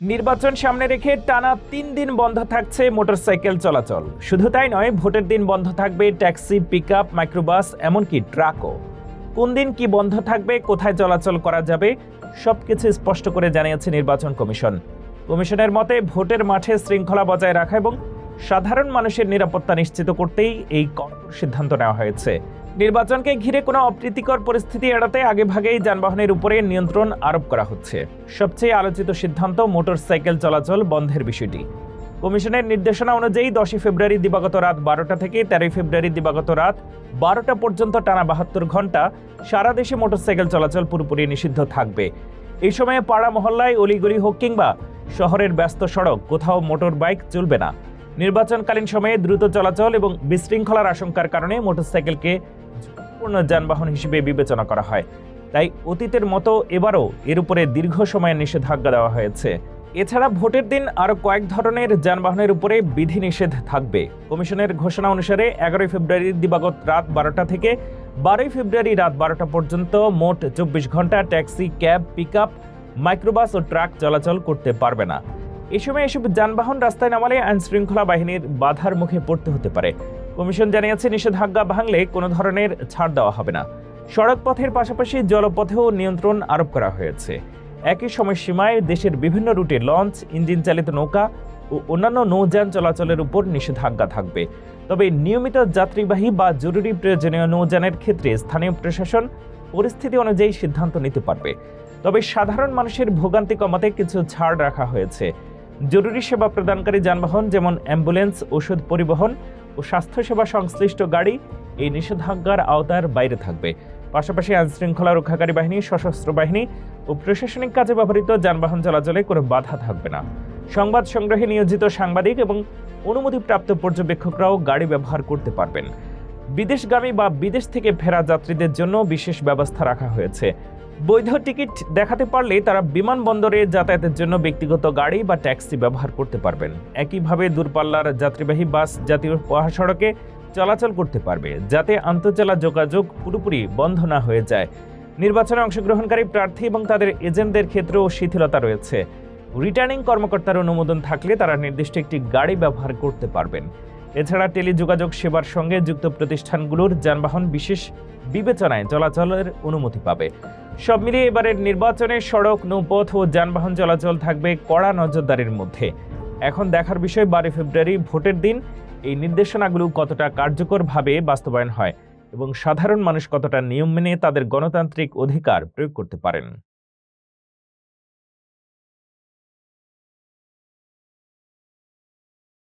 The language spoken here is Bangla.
নির্বাচন সামনে রেখে টানা তিন দিন বন্ধ থাকছে মোটরসাইকেল চলাচল। শুধু তাই নয়, ভোটের দিন বন্ধ থাকবে ট্যাক্সি পিক আপ মাইক্রোবাস, এমনকি ট্রাকও। কোন দিন কি বন্ধ থাকবে, কোথায় চলাচল করা যাবে, সবকিছু স্পষ্ট করে জানিয়েছে নির্বাচন কমিশন। কমিশনের মতে, ভোটের মাঠে শৃঙ্খলা বজায় রাখা এবং সাধারণ মানুষের নিরাপত্তা নিশ্চিত করতেই এই কঠোর সিদ্ধান্ত নেওয়া হয়েছে। নির্বাচনকে ঘিরে কোনো অপ্রীতিকর পরিস্থিতি এড়াতে আগেভাগেই যানবাহনের উপরে নিয়ন্ত্রণ আরোপ করা হচ্ছে। সবচেয়ে আলোচিত সিদ্ধান্ত মোটরসাইকেল চলাচল বন্ধের বিষয়টি। কমিশনের নির্দেশনা অনুযায়ী দশই ফেব্রুয়ারি দিবাগত রাত বারোটা থেকে তেরোই ফেব্রুয়ারি দিবাগত রাত বারোটা পর্যন্ত টানা বাহাত্তর ঘণ্টা সারা দেশে মোটরসাইকেল চলাচল পুরোপুরি নিষিদ্ধ থাকবে। এই সময়ে পাড়া মহল্লায় অলিগলি হোক কিংবা শহরের ব্যস্ত সড়ক, কোথাও মোটর বাইক চলবে না। নির্বাচনকালীন সময়ে দ্রুত চলাচল এবং বিশৃঙ্খলার আশঙ্কার কারণে মোটরসাইকেলকে ঝুঁকিপূর্ণ যানবাহন হিসেবে বিবেচনা করা হয়। তাই অতীতের মতো এবারও এর উপরে দীর্ঘ সময়ের নিষেধাজ্ঞা দেওয়া হয়েছে। এছাড়া ভোটের দিন আরও কয়েক ধরনের যানবাহনের উপরে বিধিনিষেধ থাকবে। কমিশনের ঘোষণা অনুসারে এগারোই ফেব্রুয়ারি দিবাগত রাত বারোটা থেকে বারোই ফেব্রুয়ারি রাত বারোটা পর্যন্ত মোট চব্বিশ ঘণ্টা ট্যাক্সি, ক্যাব, পিকআপ, মাইক্রোবাস ও ট্রাক চলাচল করতে পারবে না। এ সময় এসব যানবাহন রাস্তায় নামালে আইন শৃঙ্খলা বাহিনীর বাধার মুখে পড়তে হতে পারে। কমিশন জানিয়েছে, নিষেধাজ্ঞা ভাঙলে কোনো ধরনের ছাড় দেওয়া হবে না। সড়ক পথের পাশাপাশি জলপথেও নিয়ন্ত্রণ আরোপ করা হয়েছে। একই সময়সীমায় দেশের বিভিন্ন রুটে লঞ্চ ইঞ্জিন চালিত নৌকা ও অন্যান্য নৌযান চলাচলের উপর নিষেধাজ্ঞা থাকবে। তবে নিয়মিত যাত্রীবাহী বা জরুরি প্রয়োজনীয় নৌযানের ক্ষেত্রে স্থানীয় প্রশাসন পরিস্থিতি অনুযায়ী সিদ্ধান্ত নিতে পারবে। তবে সাধারণ মানুষের ভোগান্তি কমাতে কিছু ছাড় রাখা হয়েছে। জরুরি সেবা প্রদানকারী যানবাহন, যেমন অ্যাম্বুলেন্স, ওষুধ পরিবহন ও স্বাস্থ্যসেবা সংশ্লিষ্ট গাড়ি, এই নিষেধাজ্ঞার আওতার বাইরে থাকবে। পাশাপাশি আইনশৃঙ্খলা রক্ষাকারী বাহিনী, সশস্ত্র বাহিনী ও প্রশাসনিক কাজে ব্যবহৃত যানবাহন চলাচলে কোনো বাধা থাকবে না। সংবাদ সংগ্রহে নিয়োজিত সাংবাদিক এবং অনুমতিপ্রাপ্ত পর্যবেক্ষকরাও গাড়ি ব্যবহার করতে পারবেন। বিদেশগামী বা বিদেশ থেকে ফেরা যাত্রীদের জন্য বিশেষ ব্যবস্থা রাখা হয়েছে। বৈধ টিকিট দেখাতে পারলে তারা বিমানবন্দরে যাতায়াতের জন্য ব্যক্তিগত গাড়ি বা ট্যাক্সি ব্যবহার করতে পারবেন। একইভাবে দূরপাল্লার যাত্রীবাহী বাস, জাতীয় মহাসড়কে চলাচল করতে পারবে, যাতে আন্তঃজেলা যোগাযোগ পুরোপুরি বন্ধ না হয়ে যায়। নির্বাচনে অংশগ্রহণকারী প্রার্থী এবং তাদের এজেন্টদের ক্ষেত্রেও শিথিলতা রয়েছে। রিটার্নিং কর্মকর্তার অনুমোদন থাকলে তারা নির্দিষ্ট একটি গাড়ি ব্যবহার করতে পারবেন। এছাড়া টেলিযোগাযোগ সেবার সঙ্গে যুক্ত প্রতিষ্ঠানগুলোর যানবাহন বিশেষ বিবেচনায় চলাচলের অনুমতি পাবে। সব মিলিয়ে এবারের নির্বাচনে সড়ক, নৌপথ ও যানবাহন চলাচল থাকবে কড়া নজরদারির মধ্যে। এখন দেখার বিষয়, বারোই ফেব্রুয়ারি ভোটের দিন। এই নির্দেশনাগুলো কতটা কার্যকরভাবে বাস্তবায়ন হয় এবং সাধারণ মানুষ কতটা নিয়ম মেনে তাদের গণতান্ত্রিক অধিকার প্রয়োগ করতে পারেন?